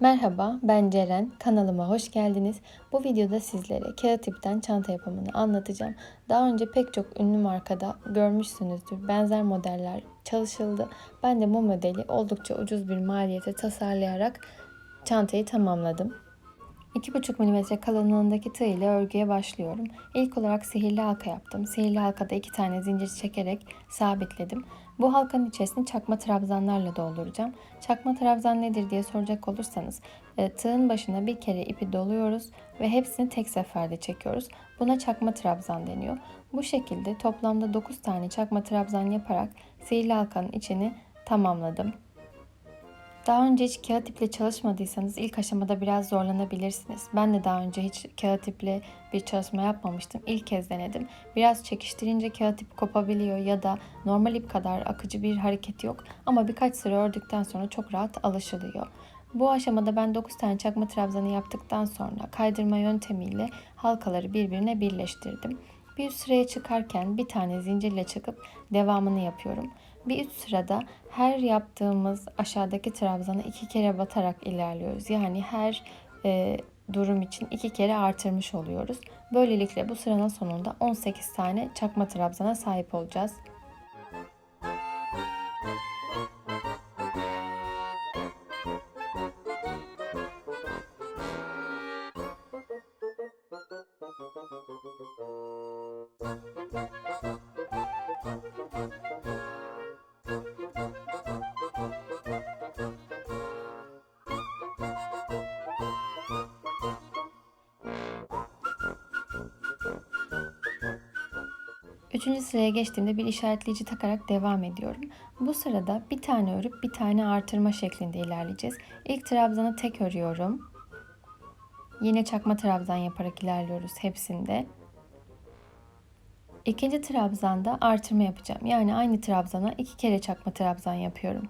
Merhaba, ben Ceren. Kanalıma hoş geldiniz. Bu videoda sizlere kağıt ipten çanta yapımını anlatacağım. Daha önce pek çok ünlü markada görmüşsünüzdür. Benzer modeller çalışıldı. Ben de bu modeli oldukça ucuz bir maliyete tasarlayarak çantayı tamamladım. 2,5 mm kalınlığındaki tığ ile örgüye başlıyorum. İlk olarak sihirli halka yaptım. Sihirli halkada iki tane zincir çekerek sabitledim. Bu halkanın içerisini çakma trabzanlarla dolduracağım. Çakma trabzan nedir diye soracak olursanız e, tığın başına bir kere ipi doluyoruz ve hepsini tek seferde çekiyoruz. Buna çakma trabzan deniyor. Bu şekilde toplamda 9 tane çakma trabzan yaparak sihirli halkanın içini tamamladım. Daha önce hiç kağıt iple çalışmadıysanız ilk aşamada biraz zorlanabilirsiniz. Ben de daha önce hiç kağıt iple bir çalışma yapmamıştım. İlk kez denedim. Biraz çekiştirince kağıt ip kopabiliyor ya da normal ip kadar akıcı bir hareket yok. Ama birkaç sıra ördükten sonra çok rahat alışılıyor. Bu aşamada ben 9 tane çakma trabzanı yaptıktan sonra kaydırma yöntemiyle halkaları birbirine birleştirdim. Bir sıraya çıkarken bir tane zincirle çıkıp devamını yapıyorum. Bir üst sırada her yaptığımız aşağıdaki trabzana iki kere batarak ilerliyoruz. Yani her e, durum için iki kere artırmış oluyoruz. Böylelikle bu sıranın sonunda 18 tane çakma trabzana sahip olacağız. Üçüncü sıraya geçtiğimde bir işaretleyici takarak devam ediyorum. Bu sırada bir tane örüp bir tane artırma şeklinde ilerleyeceğiz. İlk trabzanı tek örüyorum. Yine çakma trabzan yaparak ilerliyoruz hepsinde. İkinci trabzanda artırma yapacağım. Yani aynı trabzana iki kere çakma trabzan yapıyorum.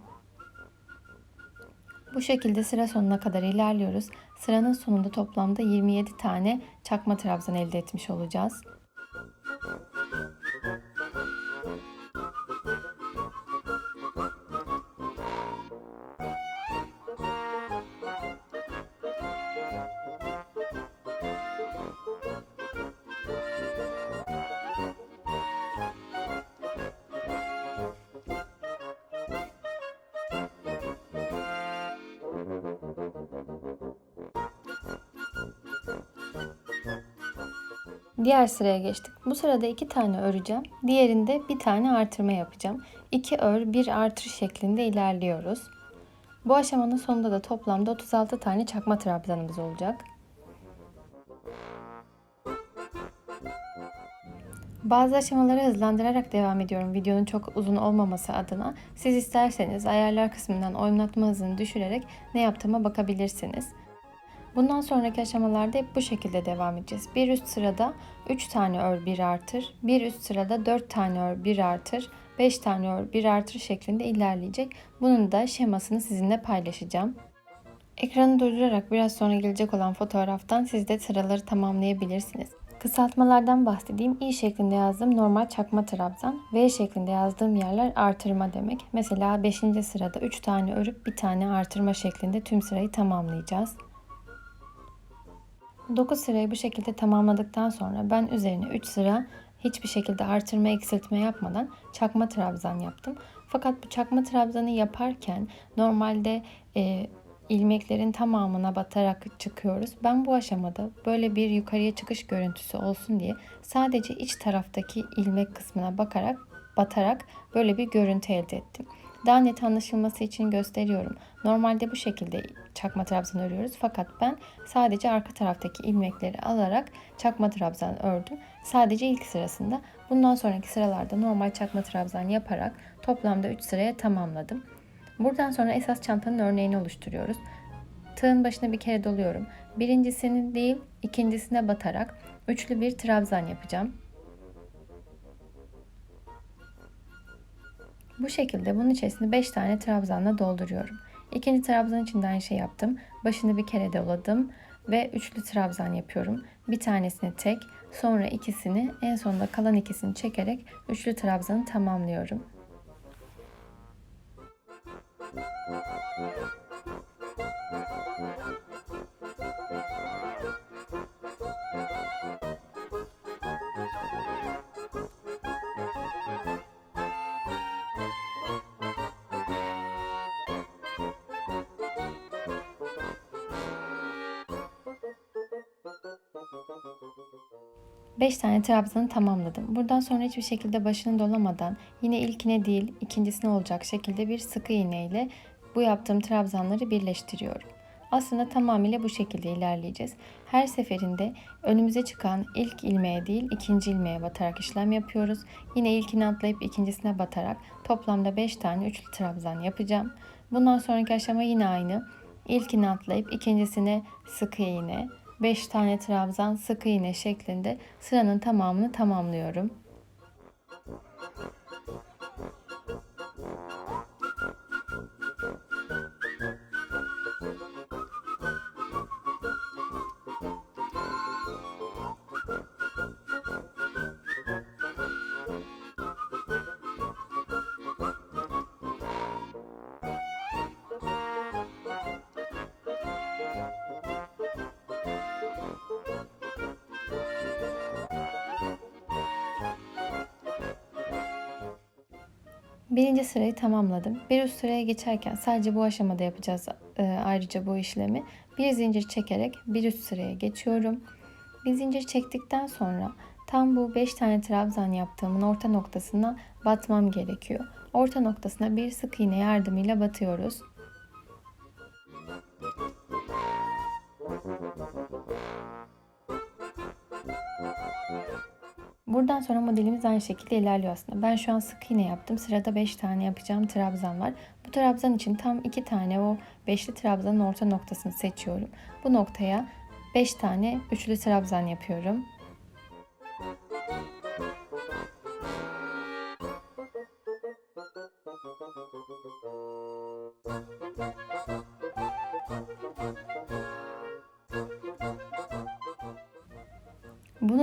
Bu şekilde sıra sonuna kadar ilerliyoruz. Sıranın sonunda toplamda 27 tane çakma trabzan elde etmiş olacağız. Diğer sıraya geçtik. Bu sırada iki tane öreceğim. Diğerinde bir tane artırma yapacağım. İki ör, bir artır şeklinde ilerliyoruz. Bu aşamanın sonunda da toplamda 36 tane çakma trabzanımız olacak. Bazı aşamaları hızlandırarak devam ediyorum videonun çok uzun olmaması adına. Siz isterseniz ayarlar kısmından oynatma hızını düşürerek ne yaptığıma bakabilirsiniz. Bundan sonraki aşamalarda hep bu şekilde devam edeceğiz. Bir üst sırada 3 tane ör 1 artır, bir üst sırada 4 tane ör 1 artır, 5 tane ör 1 artır şeklinde ilerleyecek. Bunun da şemasını sizinle paylaşacağım. Ekranı durdurarak biraz sonra gelecek olan fotoğraftan siz de sıraları tamamlayabilirsiniz. Kısaltmalardan bahsedeyim. İ şeklinde yazdığım normal çakma trabzan. V şeklinde yazdığım yerler artırma demek. Mesela 5. sırada 3 tane örüp bir tane artırma şeklinde tüm sırayı tamamlayacağız. 9 sırayı bu şekilde tamamladıktan sonra ben üzerine 3 sıra hiçbir şekilde artırma eksiltme yapmadan çakma trabzan yaptım. Fakat bu çakma trabzanı yaparken normalde e, ilmeklerin tamamına batarak çıkıyoruz. Ben bu aşamada böyle bir yukarıya çıkış görüntüsü olsun diye sadece iç taraftaki ilmek kısmına bakarak batarak böyle bir görüntü elde ettim. Daha net anlaşılması için gösteriyorum. Normalde bu şekilde çakma trabzan örüyoruz. Fakat ben sadece arka taraftaki ilmekleri alarak çakma trabzan ördüm. Sadece ilk sırasında. Bundan sonraki sıralarda normal çakma trabzan yaparak toplamda 3 sıraya tamamladım. Buradan sonra esas çantanın örneğini oluşturuyoruz. Tığın başına bir kere doluyorum. Birincisini değil ikincisine batarak üçlü bir trabzan yapacağım. Bu şekilde bunun içerisinde 5 tane trabzanla dolduruyorum. İkinci trabzan için de aynı şey yaptım. Başını bir kere doladım ve üçlü trabzan yapıyorum. Bir tanesini tek, sonra ikisini, en sonunda kalan ikisini çekerek üçlü trabzanı tamamlıyorum. Müzik 5 tane trabzanı tamamladım. Buradan sonra hiçbir şekilde başını dolamadan yine ilkine değil ikincisine olacak şekilde bir sıkı iğne ile bu yaptığım trabzanları birleştiriyorum. Aslında tamamıyla bu şekilde ilerleyeceğiz. Her seferinde önümüze çıkan ilk ilmeğe değil ikinci ilmeğe batarak işlem yapıyoruz. Yine ilkini atlayıp ikincisine batarak toplamda 5 tane üçlü trabzan yapacağım. Bundan sonraki aşama yine aynı. İlkini atlayıp ikincisine sık iğne, 5 tane trabzan sık iğne şeklinde sıranın tamamını tamamlıyorum. Birinci sırayı tamamladım. Bir üst sıraya geçerken sadece bu aşamada yapacağız e, ayrıca bu işlemi. Bir zincir çekerek bir üst sıraya geçiyorum. Bir zincir çektikten sonra tam bu 5 tane trabzan yaptığımın orta noktasına batmam gerekiyor. Orta noktasına bir sık iğne yardımıyla batıyoruz. Buradan sonra modelimiz aynı şekilde ilerliyor aslında. Ben şu an sık iğne yaptım. Sırada 5 tane yapacağım trabzan var. Bu trabzan için tam 2 tane o beşli trabzanın orta noktasını seçiyorum. Bu noktaya 5 tane üçlü trabzan yapıyorum.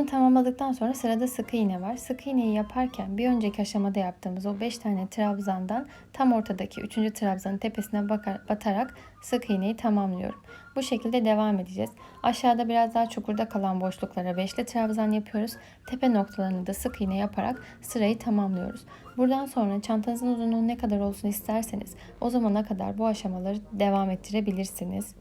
Bunu tamamladıktan sonra sırada sık iğne var. Sık iğneyi yaparken bir önceki aşamada yaptığımız o 5 tane trabzandan tam ortadaki 3. trabzanın tepesine bakar, batarak sık iğneyi tamamlıyorum. Bu şekilde devam edeceğiz. Aşağıda biraz daha çukurda kalan boşluklara 5'li trabzan yapıyoruz. Tepe noktalarını da sık iğne yaparak sırayı tamamlıyoruz. Buradan sonra çantanızın uzunluğu ne kadar olsun isterseniz o zamana kadar bu aşamaları devam ettirebilirsiniz.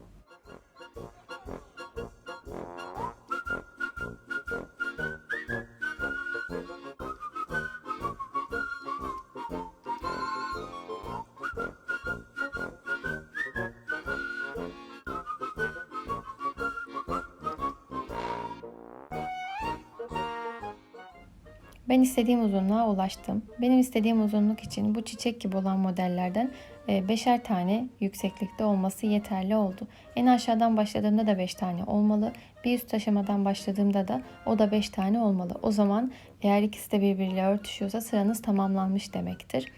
Ben istediğim uzunluğa ulaştım. Benim istediğim uzunluk için bu çiçek gibi olan modellerden e, beşer tane yükseklikte olması yeterli oldu. En aşağıdan başladığımda da 5 tane olmalı. Bir üst aşamadan başladığımda da o da 5 tane olmalı. O zaman eğer ikisi de birbiriyle örtüşüyorsa sıranız tamamlanmış demektir.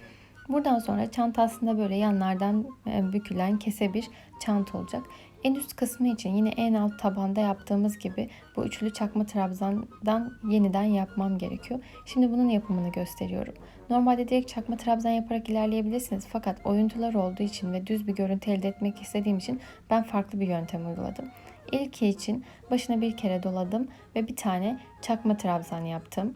Buradan sonra çanta aslında böyle yanlardan e, bükülen kese bir çanta olacak. En üst kısmı için yine en alt tabanda yaptığımız gibi bu üçlü çakma trabzandan yeniden yapmam gerekiyor. Şimdi bunun yapımını gösteriyorum. Normalde direkt çakma trabzan yaparak ilerleyebilirsiniz fakat oyuntular olduğu için ve düz bir görüntü elde etmek istediğim için ben farklı bir yöntem uyguladım. İlki için başına bir kere doladım ve bir tane çakma trabzan yaptım.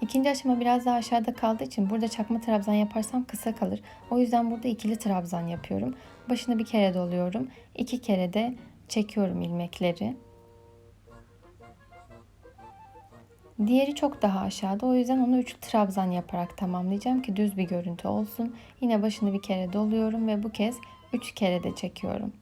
İkinci aşama biraz daha aşağıda kaldığı için burada çakma trabzan yaparsam kısa kalır. O yüzden burada ikili trabzan yapıyorum. Başını bir kere doluyorum. iki kere de çekiyorum ilmekleri. Diğeri çok daha aşağıda. O yüzden onu üç trabzan yaparak tamamlayacağım ki düz bir görüntü olsun. Yine başını bir kere doluyorum ve bu kez üç kere de çekiyorum.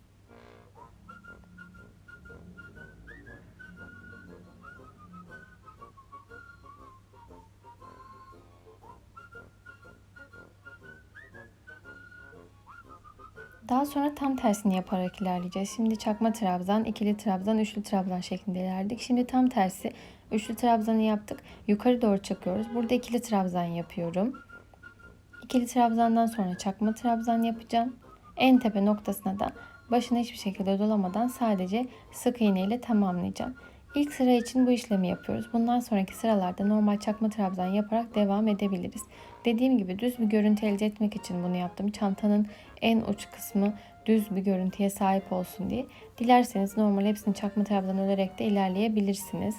Daha sonra tam tersini yaparak ilerleyeceğiz. Şimdi çakma trabzan, ikili trabzan, üçlü trabzan şeklinde ilerledik. Şimdi tam tersi üçlü trabzanı yaptık. Yukarı doğru çıkıyoruz. Burada ikili trabzan yapıyorum. İkili trabzandan sonra çakma trabzan yapacağım. En tepe noktasına da başına hiçbir şekilde dolamadan sadece sık iğne ile tamamlayacağım. İlk sıra için bu işlemi yapıyoruz. Bundan sonraki sıralarda normal çakma trabzan yaparak devam edebiliriz. Dediğim gibi düz bir görüntü elde etmek için bunu yaptım. Çantanın en uç kısmı düz bir görüntüye sahip olsun diye. Dilerseniz normal hepsini çakma trabzan ölerek de ilerleyebilirsiniz.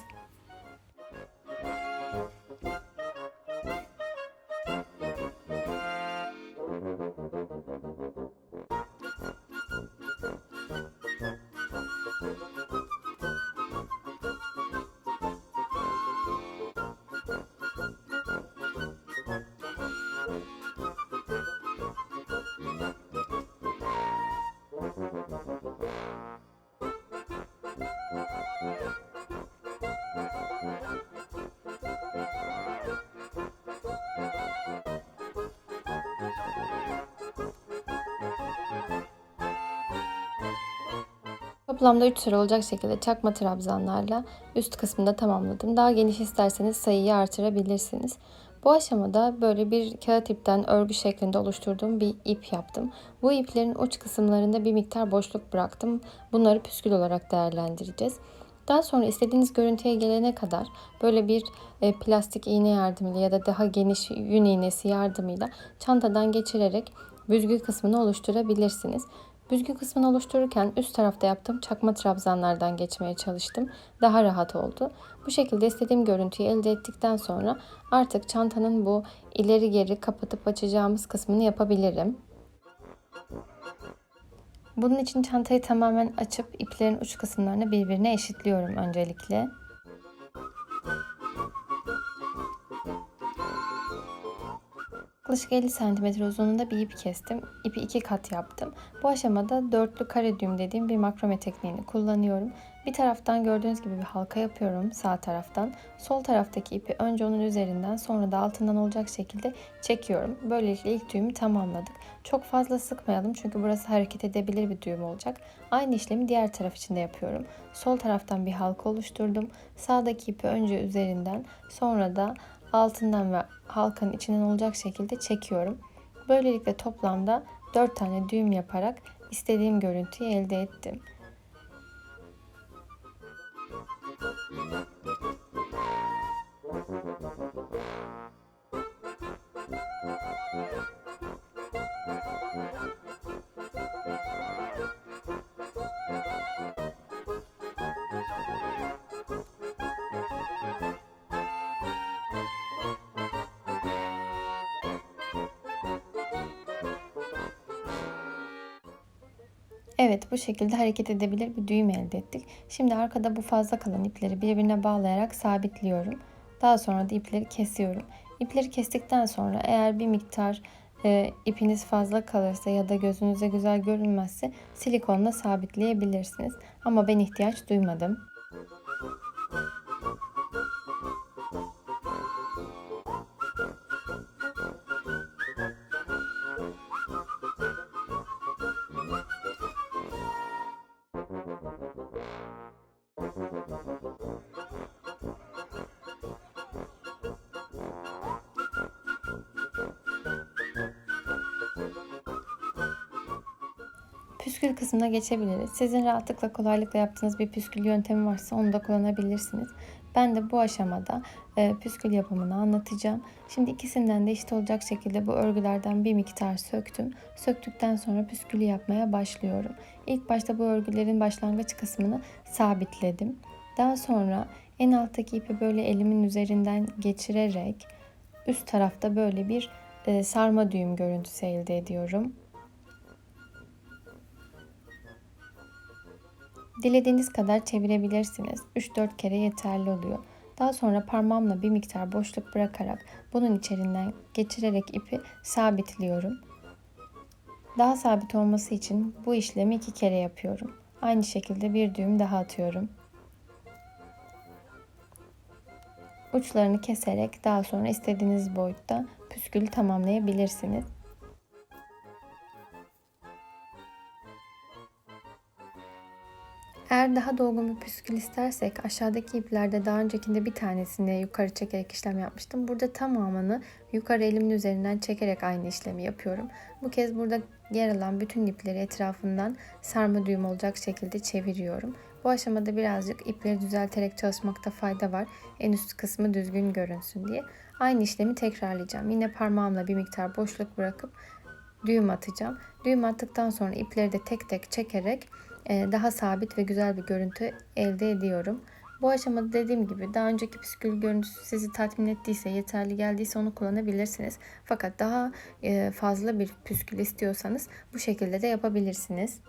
Toplamda 3 sıra olacak şekilde çakma trabzanlarla üst kısmında tamamladım. Daha geniş isterseniz sayıyı artırabilirsiniz. Bu aşamada böyle bir kağıt ipten örgü şeklinde oluşturduğum bir ip yaptım. Bu iplerin uç kısımlarında bir miktar boşluk bıraktım. Bunları püskül olarak değerlendireceğiz. Daha sonra istediğiniz görüntüye gelene kadar böyle bir e, plastik iğne yardımıyla ya da daha geniş yün iğnesi yardımıyla çantadan geçirerek büzgü kısmını oluşturabilirsiniz. Büzgü kısmını oluştururken üst tarafta yaptığım çakma trabzanlardan geçmeye çalıştım. Daha rahat oldu. Bu şekilde istediğim görüntüyü elde ettikten sonra artık çantanın bu ileri geri kapatıp açacağımız kısmını yapabilirim. Bunun için çantayı tamamen açıp iplerin uç kısımlarını birbirine eşitliyorum öncelikle. Yaklaşık 50 cm uzunluğunda bir ip kestim. İpi iki kat yaptım. Bu aşamada dörtlü kare düğüm dediğim bir makrome tekniğini kullanıyorum. Bir taraftan gördüğünüz gibi bir halka yapıyorum sağ taraftan. Sol taraftaki ipi önce onun üzerinden sonra da altından olacak şekilde çekiyorum. Böylelikle ilk düğümü tamamladık. Çok fazla sıkmayalım çünkü burası hareket edebilir bir düğüm olacak. Aynı işlemi diğer taraf için de yapıyorum. Sol taraftan bir halka oluşturdum. Sağdaki ipi önce üzerinden sonra da altından ve halkanın içinden olacak şekilde çekiyorum. Böylelikle toplamda 4 tane düğüm yaparak istediğim görüntüyü elde ettim. Evet bu şekilde hareket edebilir bir düğüm elde ettik. Şimdi arkada bu fazla kalan ipleri birbirine bağlayarak sabitliyorum. Daha sonra da ipleri kesiyorum. İpleri kestikten sonra eğer bir miktar e, ipiniz fazla kalırsa ya da gözünüze güzel görünmezse silikonla sabitleyebilirsiniz. Ama ben ihtiyaç duymadım. Püskül kısmına geçebiliriz. Sizin rahatlıkla kolaylıkla yaptığınız bir püskül yöntemi varsa onu da kullanabilirsiniz. Ben de bu aşamada e, püskül yapımını anlatacağım. Şimdi ikisinden de eşit olacak şekilde bu örgülerden bir miktar söktüm. Söktükten sonra püskülü yapmaya başlıyorum. İlk başta bu örgülerin başlangıç kısmını sabitledim. Daha sonra en alttaki ipi böyle elimin üzerinden geçirerek üst tarafta böyle bir e, sarma düğüm görüntüsü elde ediyorum. Dilediğiniz kadar çevirebilirsiniz. 3-4 kere yeterli oluyor. Daha sonra parmağımla bir miktar boşluk bırakarak bunun içerinden geçirerek ipi sabitliyorum. Daha sabit olması için bu işlemi iki kere yapıyorum. Aynı şekilde bir düğüm daha atıyorum. Uçlarını keserek daha sonra istediğiniz boyutta püskülü tamamlayabilirsiniz. Eğer daha dolgun bir püskül istersek aşağıdaki iplerde daha öncekinde bir tanesini yukarı çekerek işlem yapmıştım. Burada tamamını yukarı elimin üzerinden çekerek aynı işlemi yapıyorum. Bu kez burada yer alan bütün ipleri etrafından sarma düğüm olacak şekilde çeviriyorum. Bu aşamada birazcık ipleri düzelterek çalışmakta fayda var. En üst kısmı düzgün görünsün diye. Aynı işlemi tekrarlayacağım. Yine parmağımla bir miktar boşluk bırakıp düğüm atacağım. Düğüm attıktan sonra ipleri de tek tek çekerek daha sabit ve güzel bir görüntü elde ediyorum. Bu aşamada dediğim gibi daha önceki püskül görüntüsü sizi tatmin ettiyse, yeterli geldiyse onu kullanabilirsiniz. Fakat daha e, fazla bir püskül istiyorsanız bu şekilde de yapabilirsiniz.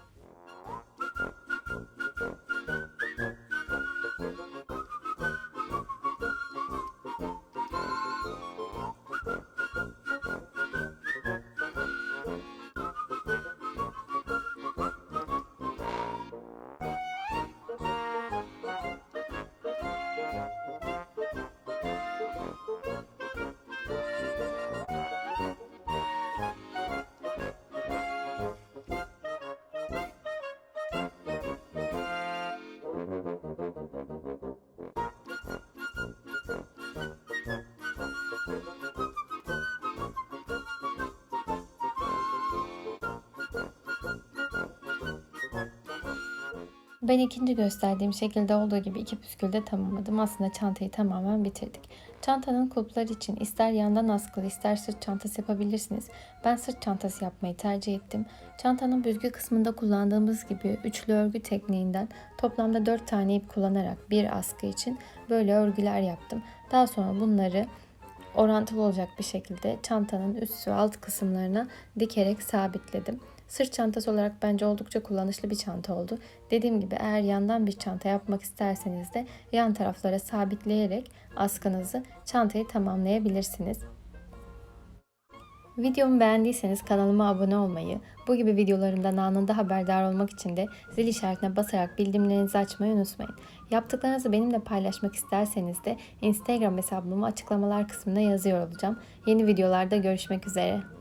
Ben ikinci gösterdiğim şekilde olduğu gibi iki püskülde tamamladım. Aslında çantayı tamamen bitirdik. Çantanın kulpları için ister yandan askılı ister sırt çantası yapabilirsiniz. Ben sırt çantası yapmayı tercih ettim. Çantanın büzgü kısmında kullandığımız gibi üçlü örgü tekniğinden toplamda 4 tane ip kullanarak bir askı için böyle örgüler yaptım. Daha sonra bunları orantılı olacak bir şekilde çantanın üst ve alt kısımlarına dikerek sabitledim. Sırt çantası olarak bence oldukça kullanışlı bir çanta oldu. Dediğim gibi eğer yandan bir çanta yapmak isterseniz de yan taraflara sabitleyerek askınızı çantayı tamamlayabilirsiniz. Videomu beğendiyseniz kanalıma abone olmayı, bu gibi videolarımdan anında haberdar olmak için de zil işaretine basarak bildirimlerinizi açmayı unutmayın. Yaptıklarınızı benimle paylaşmak isterseniz de Instagram hesabımı açıklamalar kısmına yazıyor olacağım. Yeni videolarda görüşmek üzere.